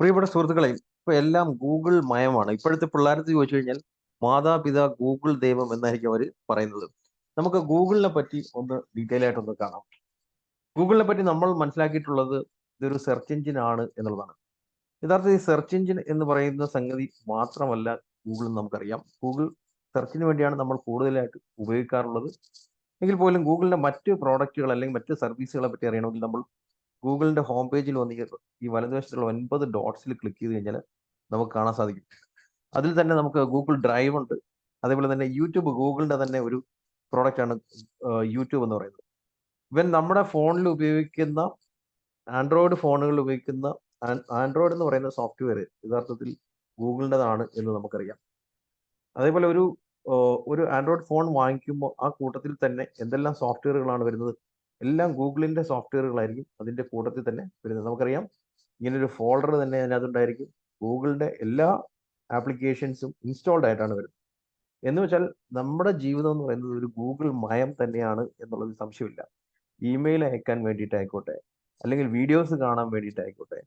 പ്രിയപ്പെട്ട സുഹൃത്തുക്കളെ ഇപ്പൊ എല്ലാം ഗൂഗിൾ മയമാണ്. ഇപ്പോഴത്തെ പിള്ളേരത്ത് ചോദിച്ചു കഴിഞ്ഞാൽ മാതാപിതാ ഗൂഗിൾ ദൈവം എന്നായിരിക്കും അവർ പറയുന്നത്. നമുക്ക് ഗൂഗിളിനെ പറ്റി ഒന്ന് ഡീറ്റെയിൽ ആയിട്ടൊന്ന് കാണാം. ഗൂഗിളിനെ പറ്റി നമ്മൾ മനസ്സിലാക്കിയിട്ടുള്ളത് ഇതൊരു സെർച്ച് എഞ്ചിൻ ആണ് എന്നുള്ളതാണ്. യഥാർത്ഥത്തിൽ സെർച്ച് എഞ്ചിൻ എന്ന് പറയുന്ന സംഗതി മാത്രമല്ല ഗൂഗിൾ നമുക്കറിയാം. ഗൂഗിൾ സെർച്ചിന് വേണ്ടിയാണ് നമ്മൾ കൂടുതലായിട്ട് ഉപയോഗിക്കാറുള്ളത്. എങ്കിൽ പോലും ഗൂഗിളിന്റെ മറ്റ് പ്രോഡക്റ്റുകൾ അല്ലെങ്കിൽ മറ്റ് സർവീസുകളെ പറ്റി അറിയണമെങ്കിൽ നമ്മൾ ഗൂഗിളിന്റെ ഹോം പേജിൽ വന്ന് ഈ- വലതുവശത്തുള്ള ഒൻപത് ഡോട്ട്സിൽ ക്ലിക്ക് ചെയ്ത് കഴിഞ്ഞാൽ നമുക്ക് കാണാൻ സാധിക്കും. അതിൽ തന്നെ നമുക്ക് ഗൂഗിൾ ഡ്രൈവ് ഉണ്ട്. അതേപോലെ തന്നെ യൂട്യൂബ് ഗൂഗിളിന്റെ തന്നെ ഒരു പ്രോഡക്റ്റ് ആണ് യൂട്യൂബ് എന്ന് പറയുന്നത്. ഇവൻ നമ്മുടെ ഫോണിൽ ഉപയോഗിക്കുന്ന ആൻഡ്രോയിഡ് ഫോണുകളിൽ ഉപയോഗിക്കുന്ന ആൻഡ്രോയിഡ് എന്ന് പറയുന്ന സോഫ്റ്റ്വെയർ യഥാർത്ഥത്തിൽ ഗൂഗിളിന്റെതാണ് എന്ന് നമുക്കറിയാം. അതേപോലെ ഒരു ഒരു ആൻഡ്രോയിഡ് ഫോൺ വാങ്ങിക്കുമ്പോൾ ആ കൂട്ടത്തിൽ തന്നെ എന്തെല്ലാം സോഫ്റ്റ്വെയറുകളാണ് വരുന്നത് എല്ലാം ഗൂഗിളിന്റെ സോഫ്റ്റ്വെയറുകളായിരിക്കും അതിന്റെ കൂട്ടത്തിൽ തന്നെ വരുന്നത്. നമുക്കറിയാം ഇങ്ങനൊരു ഫോൾഡർ തന്നെ അതിനകത്തുണ്ടായിരിക്കും. ഗൂഗിളിന്റെ എല്ലാ ആപ്ലിക്കേഷൻസും ഇൻസ്റ്റാൾഡ് ആയിട്ടാണ് വരുന്നത്. എന്ന് വെച്ചാൽ നമ്മുടെ ജീവിതം എന്ന് പറയുന്നത് ഒരു ഗൂഗിൾ മയം തന്നെയാണ് എന്നുള്ളത് സംശയമില്ല. ഇമെയിൽ അയക്കാൻ വേണ്ടിയിട്ടായിക്കോട്ടെ അല്ലെങ്കിൽ വീഡിയോസ് കാണാൻ വേണ്ടിയിട്ടായിക്കോട്ടെ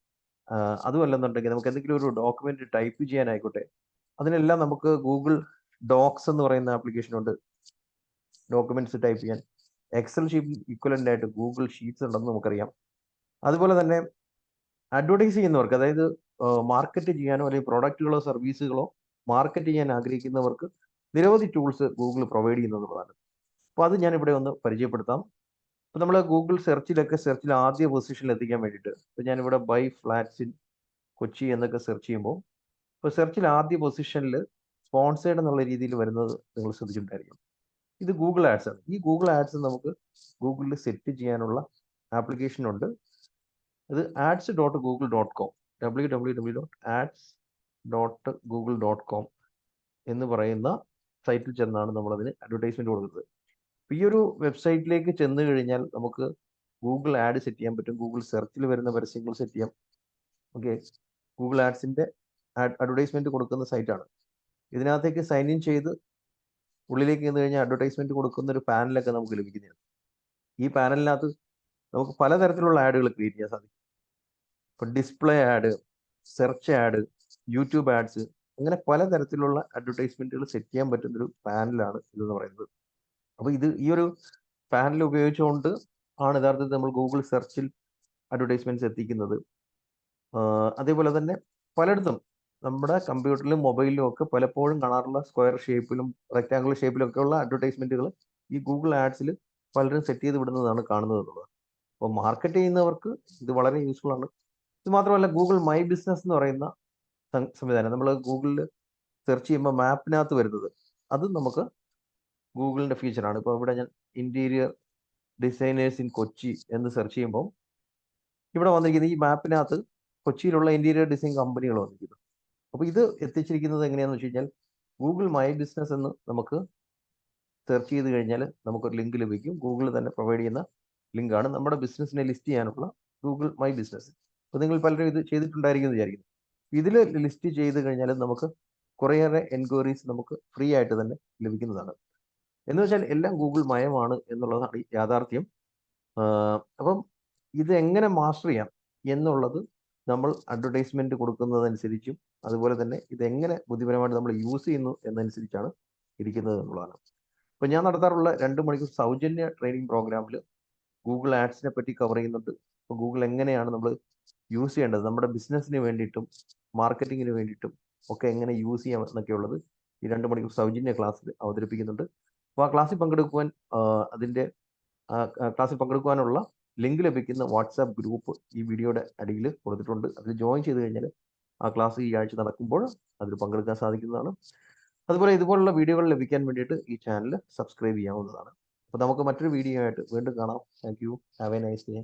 അതുമല്ലെന്നുണ്ടെങ്കിൽ നമുക്ക് എന്തെങ്കിലും ഒരു ഡോക്യുമെന്റ് ടൈപ്പ് ചെയ്യാനായിക്കോട്ടെ അതിനെല്ലാം നമുക്ക് ഗൂഗിൾ ഡോക്സ് എന്ന് പറയുന്ന ആപ്ലിക്കേഷൻ ഉണ്ട് ഡോക്യുമെന്റ്സ് ടൈപ്പ് ചെയ്യാൻ. എക്സൽ ഷീറ്റ് ഇക്വലന്റ് ആയിട്ട് ഗൂഗിൾ ഷീറ്റ്സ് ഉണ്ടെന്ന് നമുക്കറിയാം. അതുപോലെ തന്നെ അഡ്വർടൈസ് ചെയ്യുന്നവർക്ക് അതായത് മാർക്കറ്റ് ചെയ്യാനോ അല്ലെങ്കിൽ പ്രോഡക്റ്റുകളോ സർവീസുകളോ മാർക്കറ്റ് ചെയ്യാൻ ആഗ്രഹിക്കുന്നവർക്ക് നിരവധി ടൂൾസ് ഗൂഗിൾ പ്രൊവൈഡ് ചെയ്യുന്നതാണ് അപ്പോൾ അത് ഞാൻ ഇവിടെ ഒന്ന് പരിചയപ്പെടുത്താം. ഇപ്പോൾ നമ്മൾ ഗൂഗിൾ സെർച്ചിലൊക്കെ സെർച്ചിൽ ആദ്യ പൊസിഷനിൽ എത്തിക്കാൻ വേണ്ടിയിട്ട് ഇപ്പോൾ ഞാനിവിടെ ബൈ ഫ്ലാറ്റ്സ് ഇൻ കൊച്ചി എന്നൊക്കെ സെർച്ച് ചെയ്യുമ്പോൾ ഇപ്പോൾ സെർച്ചിൽ ആദ്യ പൊസിഷനിൽ സ്പോൺസേഡ് എന്നുള്ള രീതിയിൽ വരുന്നത് നിങ്ങൾ ശ്രദ്ധിച്ചിട്ടുണ്ടായിരിക്കും. ഇത് ഗൂഗിൾ ആഡ്സ് ആണ്. ഈ ഗൂഗിൾ ആഡ്സ് നമുക്ക് ഗൂഗിളിൽ സെറ്റ് ചെയ്യാനുള്ള ആപ്ലിക്കേഷൻ ഉണ്ട്. ഇത് ads dot Google dot com W W W dot ads dot Google dot com എന്ന് പറയുന്ന സൈറ്റിൽ ചെന്നാണ് നമ്മളതിന് അഡ്വർടൈസ്മെന്റ് കൊടുക്കുന്നത്. ഈ ഒരു വെബ്സൈറ്റിലേക്ക് ചെന്ന് കഴിഞ്ഞാൽ നമുക്ക് ഗൂഗിൾ ആഡ് സെറ്റ് ചെയ്യാൻ പറ്റും. ഗൂഗിൾ സെർച്ചിൽ വരുന്ന പരസ്യങ്ങൾ സെറ്റ് ചെയ്യാം. ഓക്കെ ഗൂഗിൾ ആഡ്സിന്റെ അഡ്വർടൈസ്മെന്റ് കൊടുക്കുന്ന സൈറ്റാണ് ഇതിനകത്തേക്ക് സൈൻ ഇൻ ചെയ്ത് ഉള്ളിലേക്ക് ചെന്ന് കഴിഞ്ഞാൽ അഡ്വർടൈസ്മെന്റ് കൊടുക്കുന്ന ഒരു പാനലൊക്കെ നമുക്ക് ലഭിക്കുന്നതാണ്. ഈ പാനലിനകത്ത് നമുക്ക് പലതരത്തിലുള്ള ആഡുകൾ ക്രിയേറ്റ് ചെയ്യാൻ സാധിക്കും. ഇപ്പൊ display ad search ad YouTube ads അങ്ങനെ പലതരത്തിലുള്ള അഡ്വർടൈസ്മെന്റുകൾ സെറ്റ് ചെയ്യാൻ പറ്റുന്ന ഒരു പാനലാണ് ഇതെന്ന് പറയുന്നത്. അപ്പൊ ഇത് ഈ ഒരു പാനൽ ഉപയോഗിച്ചുകൊണ്ട് ആണ് യഥാർത്ഥത്തിൽ നമ്മൾ ഗൂഗിൾ സെർച്ചിൽ അഡ്വർടൈസ്മെന്റ്സ് എത്തിക്കുന്നത്. അതേപോലെ തന്നെ പലയിടത്തും നമ്മുടെ കമ്പ്യൂട്ടറിലും മൊബൈലിലും ഒക്കെ പലപ്പോഴും കാണാറുള്ള സ്ക്വയർ ഷേപ്പിലും റെക്ടാംഗുലർ ഷേപ്പിലും ഒക്കെ ഉള്ള അഡ്വർടൈസ്മെന്റുകൾ ഈ ഗൂഗിൾ ആഡ്സിൽ പലരും സെറ്റ് ചെയ്ത് വിടുന്നതാണ് കാണുന്നത് എന്നുള്ളത്. അപ്പോൾ മാർക്കറ്റ് ചെയ്യുന്നവർക്ക് ഇത് വളരെ യൂസ്ഫുൾ ആണ്. ഇത് മാത്രമല്ല ഗൂഗിൾ മൈ ബിസിനസ് എന്ന് പറയുന്ന സംവിധാനം. നമ്മൾ ഗൂഗിളിൽ സെർച്ച് ചെയ്യുമ്പോൾ മാപ്പിനകത്ത് വരുന്നത് അത് നമുക്ക് ഗൂഗിളിന്റെ ഫീച്ചറാണ് ഇപ്പോൾ ഇവിടെ ഞാൻ ഇന്റീരിയർ ഡിസൈനേഴ്സ് ഇൻ കൊച്ചി എന്ന് സെർച്ച് ചെയ്യുമ്പോൾ ഇവിടെ വന്നിരിക്കുന്നത് ഈ മാപ്പിനകത്ത് കൊച്ചിയിലുള്ള ഇന്റീരിയർ ഡിസൈൻ കമ്പനികൾ വന്നിരിക്കുന്നു. അപ്പോൾ ഇത് എത്തിച്ചിരിക്കുന്നത് എങ്ങനെയാണെന്ന് വെച്ച് കഴിഞ്ഞാൽ ഗൂഗിൾ മൈ ബിസിനസ് എന്ന് നമുക്ക് സെർച്ച് ചെയ്ത് കഴിഞ്ഞാൽ നമുക്കൊരു ലിങ്ക് ലഭിക്കും. ഗൂഗിൾ തന്നെ പ്രൊവൈഡ് ചെയ്യുന്ന ലിങ്കാണ് നമ്മുടെ ബിസിനസ്സിനെ ലിസ്റ്റ് ചെയ്യാനുള്ള ഗൂഗിൾ മൈ ബിസിനസ് അപ്പോൾ നിങ്ങൾ പലരും ഇത് ചെയ്തിട്ടുണ്ടായിരിക്കും വിചാരിക്കുന്നു. ഇതിൽ ലിസ്റ്റ് ചെയ്ത് കഴിഞ്ഞാൽ നമുക്ക് കുറേയേറെ എൻക്വയറീസ് നമുക്ക് ഫ്രീ ആയിട്ട് തന്നെ ലഭിക്കുന്നതാണ്. എന്ന് വെച്ചാൽ എല്ലാം ഗൂഗിൾ മയമാണ് എന്നുള്ളതാണ് യാഥാർത്ഥ്യം. അപ്പം ഇത് എങ്ങനെ മാസ്റ്റർ ചെയ്യാം എന്നുള്ളത് നമ്മൾ അഡ്വർടൈസ്മെന്റ് കൊടുക്കുന്നതനുസരിച്ചും അതുപോലെ തന്നെ ഇതെങ്ങനെ ബുദ്ധിപരമായിട്ട് നമ്മൾ യൂസ് ചെയ്യുന്നു എന്നനുസരിച്ചാണ് ഇരിക്കുന്നത് എന്നുള്ളതാണ്. ഇപ്പം ഞാൻ നടത്താറുള്ള രണ്ട് മണിക്കൂർ സൗജന്യ ട്രെയിനിങ് പ്രോഗ്രാമിൽ ഗൂഗിൾ ആഡ്സിനെ പറ്റി കവർ ചെയ്യുന്നുണ്ട്. അപ്പോൾ ഗൂഗിൾ എങ്ങനെയാണ് നമ്മൾ യൂസ് ചെയ്യേണ്ടത്? നമ്മുടെ ബിസിനസ്സിന് വേണ്ടിയിട്ടും മാർക്കറ്റിങ്ങിന് വേണ്ടിയിട്ടും ഒക്കെ എങ്ങനെ യൂസ് ചെയ്യാം എന്നൊക്കെ ഉള്ളത് ഈ രണ്ട് മണിക്കൂർ സൗജന്യ ക്ലാസ്സിൽ അവതരിപ്പിക്കുന്നുണ്ട്. അപ്പോൾ ആ ക്ലാസ്സിൽ പങ്കെടുക്കുവാൻ അതിന്റെ ക്ലാസ്സിൽ പങ്കെടുക്കുവാനുള്ള ലിങ്ക് ലഭിക്കുന്ന വാട്സാപ്പ് ഗ്രൂപ്പ് ഈ വീഡിയോയുടെ അടിയിൽ കൊടുത്തിട്ടുണ്ട്. അതിൽ ജോയിൻ ചെയ്ത് കഴിഞ്ഞാൽ ആ ക്ലാസ് ഈ ആഴ്ച നടക്കുമ്പോൾ അതിൽ പങ്കെടുക്കാൻ സാധിക്കുന്നതാണ്. അതുപോലെ ഇതുപോലുള്ള വീഡിയോകൾ ലഭിക്കാൻ വേണ്ടിയിട്ട് ഈ ചാനൽ സബ്സ്ക്രൈബ് ചെയ്യാവുന്നതാണ്. അപ്പോൾ നമുക്ക് മറ്റൊരു വീഡിയോ ആയിട്ട് വീണ്ടും കാണാം. Thank you have a nice day